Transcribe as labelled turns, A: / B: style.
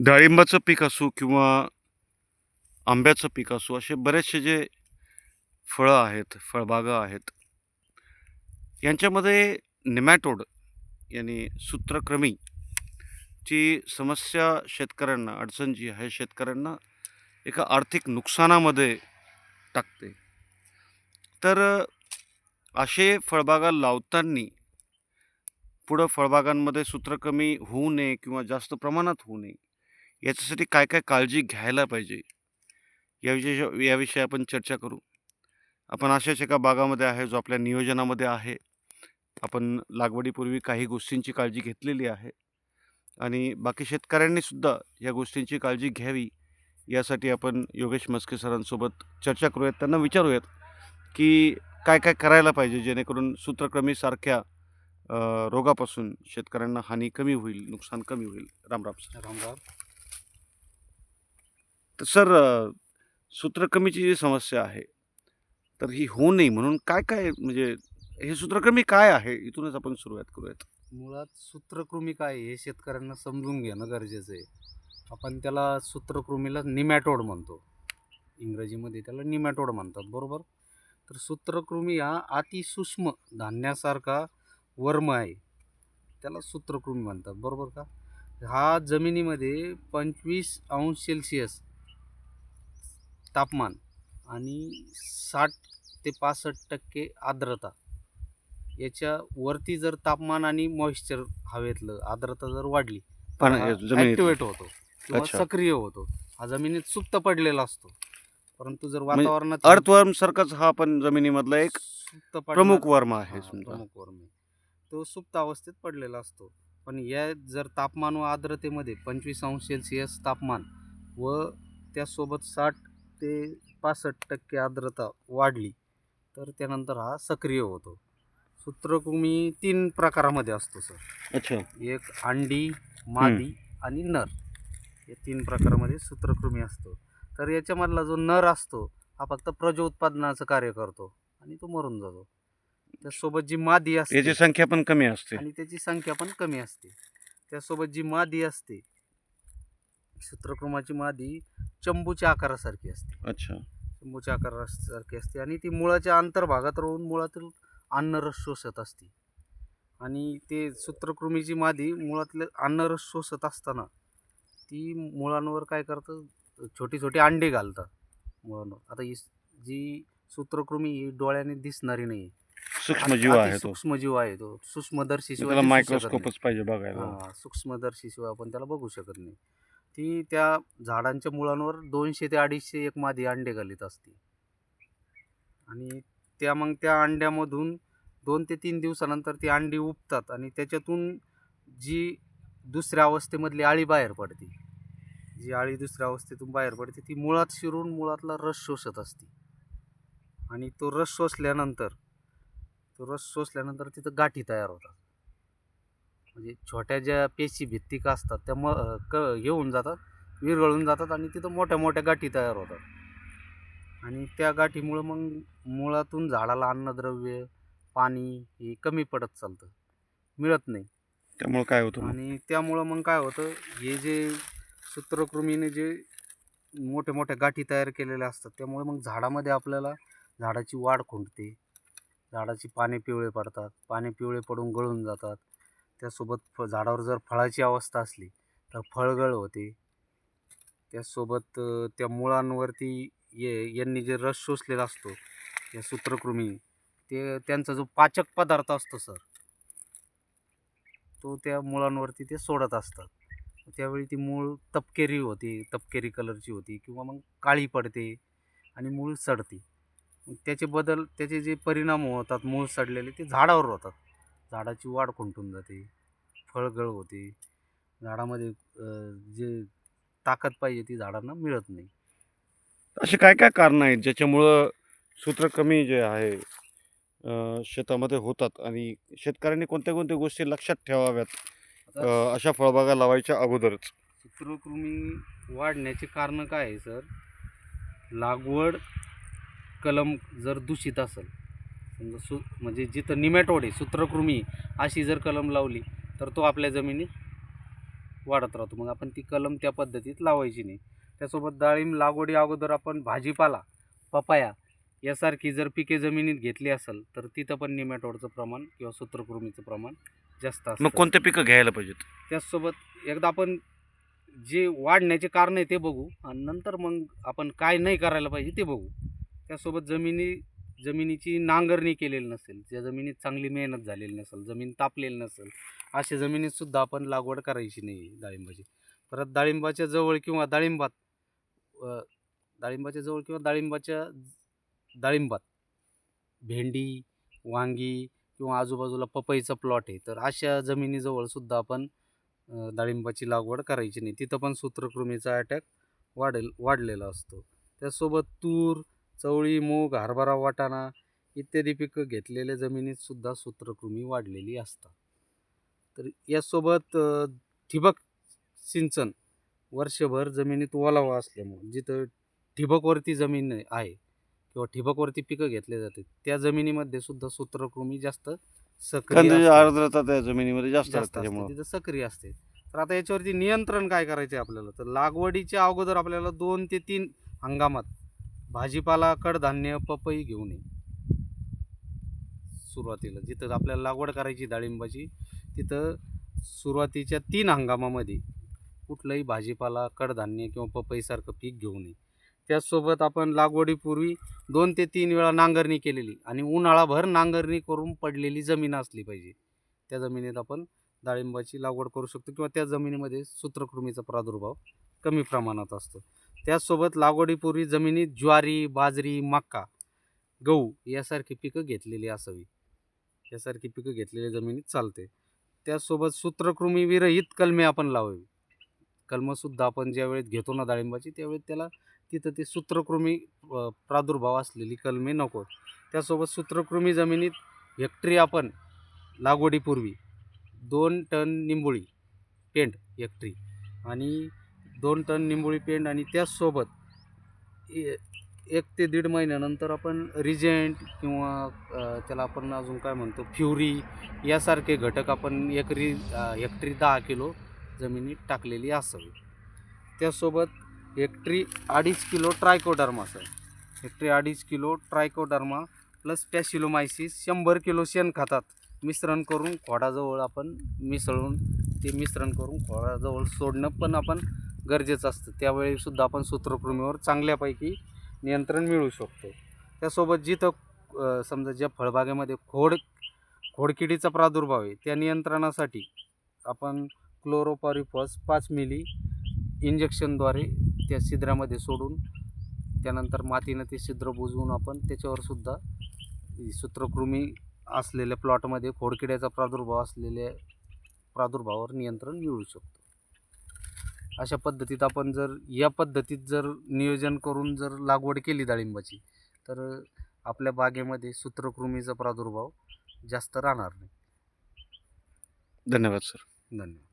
A: डाळिंबाचं पीक असो किंवा आंब्याचं पीक असो असे बरेचसे जे फळं आहेत फळबागा आहेत यांच्यामध्ये निमॅटोड यानी सूत्रक्रमी ची समस्या शेतकऱ्यांना अडचण जी आहे शेतकऱ्यांना एका आर्थिक नुकसानामध्ये टाकते. तर असे फळबागा लावताना पुढं फळबागांमध्ये सूत्रकमी होऊ नये किंवा जास्त प्रमाणात होऊ नये याच्यासाठी काय काय काळजी घ्यायला पाहिजे? याविषयी याविषयी आपण चर्चा करू. आपण अशाच एका भागामध्ये आहे जो आपल्या नियोजनामध्ये आहे. आपण लागवडीपूर्वी काही गोष्टींची काळजी घेतलेली आहे. आणि बाकी शेतकऱ्यांनीसुद्धा या गोष्टींची काळजी घ्यावी. यासाठी आपण योगेश मस्के सरांसोबत चर्चा करूयात. त्यांना विचारूयात की काय काय करायला पाहिजे जेणेकरून सूत्रक्रमीसारख्या रोगापासून शेतकऱ्यांना हानी कमी होईल नुकसान कमी होईल. रामराम सर.
B: राम राम
A: तर सर सूत्रकमीची जी समस्या आहे तर ही होऊ नये म्हणून काय काय म्हणजे हे सूत्रकृमी काय आहे? इथूनच आपण सुरुवात करूयात.
B: मुळात सूत्रकृमी काय आहे हे शेतकऱ्यांना समजून घेणं गरजेचं आहे. आपण त्याला सूत्रकृमीला निमॅटोड म्हणतो. इंग्रजीमध्ये त्याला निमॅटोड म्हणतात बरोबर? तर सूत्रकृमी हा अतिसूक्ष्म धान्यासारखा वर्म आहे. त्याला सूत्रकृमी म्हणतात बरोबर का? हा जमिनीमध्ये पंचवीस अंश सेल्सिअस तापमान आणि साठ ते पासष्ट टक्के आर्द्रता. याच्या वरती जर तापमान आणि मॉइश्चर हवेतलं आर्द्रता जर वाढली
A: पण
B: ऍक्टिवेट होतो किंवा. सक्रिय होतो. हा जमिनीत सुप्त पडलेला असतो. परंतु जर
A: म्हणजे
B: वातावरणात
A: अर्थवर्म सारखाच हा पण जमिनीमधला एक
B: सुप्त
A: प्रमुख वर्म आहे
B: प्रमुख वर्म आहे. तो सुप्त अवस्थेत पडलेला असतो. पण या जर तापमान व आर्द्रतेमध्ये पंचवीस अंश सेल्सिअस तापमान व त्यासोबत साठ ते पासष्ट टक्के आर्द्रता वाढली तर त्यानंतर हा सक्रिय होतो. सूत्रकृमी तीन प्रकारामध्ये असतो सर.
A: अच्छा.
B: एक अंडी मादी आणि नर. या तीन प्रकारामध्ये सूत्रकृमी असतो. तर याच्यामधला जो नर असतो हा फक्त प्रजोत्पादनाचं कार्य करतो आणि तो मरून जातो. त्यासोबत जी मादी असते
A: याची संख्या पण कमी असते.
B: आणि त्याची संख्या पण कमी असते. त्यासोबत जी मादी असते सूत्रकृमाची मादी चंबूच्या आकारासारखी असते.
A: अच्छा.
B: चंबूच्या आकारासारखी असते आणि ती मुळाच्या अंतर्भागात राहून मुळातील अन्नरस शोषत असते. आणि ते सूत्रकृमीची मादी मुळातले अन्नरस शोषत असताना ती मुळांवर काय करतं? छोटी छोटी अंडे घालतात मुळांवर. आता ही जी सूत्रकृमी ही डोळ्याने दिसणारी नाही
A: सूक्ष्मजीव आहे
B: सूक्ष्मजीव आहे तो. सूक्ष्मदर्शी
A: त्याला मायक्रोस्कोपच पाहिजे बघायला.
B: हां सूक्ष्मदर्शीशिवाय आपण त्याला बघू शकत नाही. ती त्या झाडांच्या मुळांवर दोनशे ते अडीचशे एक मादी अंडे घालीत असते. आणि त्या मग त्या अंड्यामधून दोन ते तीन दिवसानंतर ती अंडी उपतात आणि त्याच्यातून जी दुसऱ्या अवस्थेमधली आळी बाहेर पडते जी आळी दुसऱ्या अवस्थेतून बाहेर पडते ती मुळात शिरून मुळातला रस शोषत असते. आणि तो रस शोषल्यानंतर तो रस शोषल्यानंतर तिथं गाठी तयार होतात. म्हणजे छोट्या ज्या पेशी भित्तिका असतात त्या म क हे होऊन जातात विरघळून जातात आणि तिथं मोठ्या मोठ्या गाठी तयार होतात. आणि त्या गाठीमुळं मग मुळातून झाडाला अन्नद्रव्य पाणी हे कमी पडत चालतं मिळत नाही.
A: त्यामुळे काय होतं?
B: आणि त्यामुळं मग काय होतं हे जे सूत्रकृमीने जे मोठ्या मोठ्या गाठी तयार केलेल्या असतात त्यामुळे मग झाडामध्ये आपल्याला झाडाची वाढ खुंटते. झाडाची पाने पिवळे पडतात पाने पिवळे पडून गळून जातात. त्यासोबत फ झाडावर जर फळाची अवस्था असली तर फळगळ होते. त्यासोबत त्या मुळांवरती ये यांनी जे रस शोषलेला असतो या सूत्रकृमी ते त्यांचा जो पाचक पदार्थ असतो सर तो त्या मुळांवरती ते सोडत असतात. त्यावेळी ती मूळ तपकेरी होते तपकेरी कलरची होती किंवा मग काळी पडते आणि मूळ सडते. त्याचे बदल त्याचे जे परिणाम होतात मूळ सडलेले ते झाडावर होतात. झाडाची वाढ खुंटून जाते फळगळ होते. झाडामध्ये जे ताकद पाहिजे ती झाडांना मिळत नाही.
A: असे काय काय कारण आहेत? ज्याच्यामुळं सूत्रकमी जे आहे शेतामध्ये होतात आणि शेतकऱ्यांनी कोणत्या कोणत्या गोष्टी लक्षात ठेवाव्यात अशा फळबागा लावायच्या अगोदरच?
B: सूत्रकृमी वाढण्याचे कारण काय आहे सर? लागवड कलम जर दूषित असेल समजा सु म्हणजे जिथं निमॅटोड आहे सूत्रकृमी अशी जर कलम लावली तर तो आपल्या जमिनीत वाढत राहतो. मग आपण ती कलम त्या पद्धतीत लावायची नाही. त्यासोबत डाळिंब लागवडी अगोदर आपण भाजीपाला पपाया यासारखी जर पिके जमिनीत घेतली असेल तर तिथं पण निमॅटोडचं प्रमाण किंवा सूत्रकृमीचं प्रमाण जास्त
A: मग
B: असतं
A: कोणते पिकं घ्यायला पाहिजेत?
B: त्याचसोबत एकदा आपण जे वाढण्याचे कारण आहे ते बघू आणि नंतर मग आपण काय नाही करायला पाहिजे ते बघू. त्यासोबत जमिनी जमिनीची नांगरणी केलेली नसेल ज्या जमिनीत चांगली मेहनत झालेली नसेल जमीन तापलेली नसेल अशा जमिनीतसुद्धा आपण लागवड करायची नाही डाळिंबाची. परत डाळिंबाच्या जवळ किंवा डाळिंबात डाळिंबाच्या जवळ किंवा डाळिंबाच्या डाळिंबात भेंडी वांगी किंवा आजूबाजूला पपईचा प्लॉट आहे तर अशा जमिनीजवळसुद्धा आपण डाळिंबाची लागवड करायची नाही. तिथं पण सूत्रकृमीचा अटॅक वाढेल वाढलेला असतो. त्यासोबत तूर चवळी मूग हरभरा वाटाणा इत्यादी पिकं घेतलेल्या जमिनीत सुद्धा सूत्रकृमी वाढलेली असतात. तर यासोबत ठिबक सिंचन वर्षभर जमिनीत ओलावा असल्यामुळे जिथं ठिबकवरती जमीन आहे किंवा ठिबकवरती पिकं घेतले जाते त्या जमिनीमध्ये सुद्धा सूत्रकृमी जास्त सक्रिय.
A: आर्द्रता त्या जमिनीमध्ये जास्त
B: तिथं सक्रिय असते. तर आता याच्यावरती नियंत्रण काय करायचं आपल्याला? तर लागवडीच्या अगोदर आपल्याला दोन ते तीन हंगामात भाजीपाला कडधान्य पपई घेऊ नये सुरुवातीला जिथं आपल्याला लागवड करायची डाळिंबाची तिथं सुरुवातीच्या तीन हंगामामध्ये कुठलंही भाजीपाला कडधान्य किंवा पपईसारखं पीक घेऊ नये त्याचसोबत आपण लागवडीपूर्वी दोन ते तीन वेळा नांगरणी केलेली आणि उन्हाळाभर नांगरणी करून पडलेली जमीन असली पाहिजे. त्या जमिनीत आपण डाळिंबाची लागवड करू शकतो किंवा त्या जमिनीमध्ये सूत्रकृमीचा प्रादुर्भाव कमी प्रमाणात असतो. त्याचसोबत लागवडीपूर्वी जमिनीत ज्वारी बाजरी मका गहू यासारखी पिकं घेतलेली असावी. यासारखी पिकं घेतलेली जमिनीत चालते. त्याचसोबत सूत्रकृमी विरहित कलमे आपण लावावी. कलमंसुद्धा आपण ज्यावेळेस घेतो ना डाळिंबाची त्यावेळेस त्याला तिथं ती सूत्रकृमी प्रादुर्भाव असलेली कलमे नको. त्यासोबत सूत्रकृमी जमिनीत हेक्टरी आपण लागवडीपूर्वी दोन टन निंबोळी पेंड हेक्टरी आणि दोन टन निंबोळी पेंड आणि त्याचसोबत ए- एक ते दीड महिन्यानंतर आपण रिजेंट किंवा त्याला आपण अजून काय म्हणतो फ्युरी यासारखे घटक आपण एकरी हेक्टरी दहा किलो जमिनीत टाकलेली असावी. त्यासोबत हेक्टरी अडीच किलो ट्रायकोडर्मा सर. हेक्टरी अडीच किलो ट्रायकोडर्मा प्लस पॅशिलोमायसिस शंभर किलो शेणखतात मिश्रण करून खोडाजवळ आपण मिसळून ते मिश्रण करून खोडाजवळ सोडणं पण आपण गरजेचं असतं. त्यावेळीसुद्धा आपण सूत्रकृमीवर चांगल्यापैकी नियंत्रण मिळू शकतो. त्यासोबत जिथं समजा ज्या फळबागेमध्ये खोड खोडकिडीचा प्रादुर्भाव आहे त्या नियंत्रणासाठी आपण क्लोरोपॉरिफॉस पाच मिली इंजेक्शनद्वारे त्या छिद्रामध्ये सोडून त्यानंतर मातीनं ते छिद्र बुजवून आपण त्याच्यावरसुद्धा सूत्रकृमी असलेल्या प्लॉटमध्ये खोडकिड्याचा प्रादुर्भाव असलेल्या प्रादुर्भावावर नियंत्रण मिळू शकतो. अशा पद्धतीत आपण जर या पद्धतीत जर नियोजन करून जर लागवड केली डाळिंबाची तर आपल्या बागेमध्ये सूत्रकृमीचा प्रादुर्भाव जास्त राहणार नाही.
A: धन्यवाद सर.
B: धन्यवाद.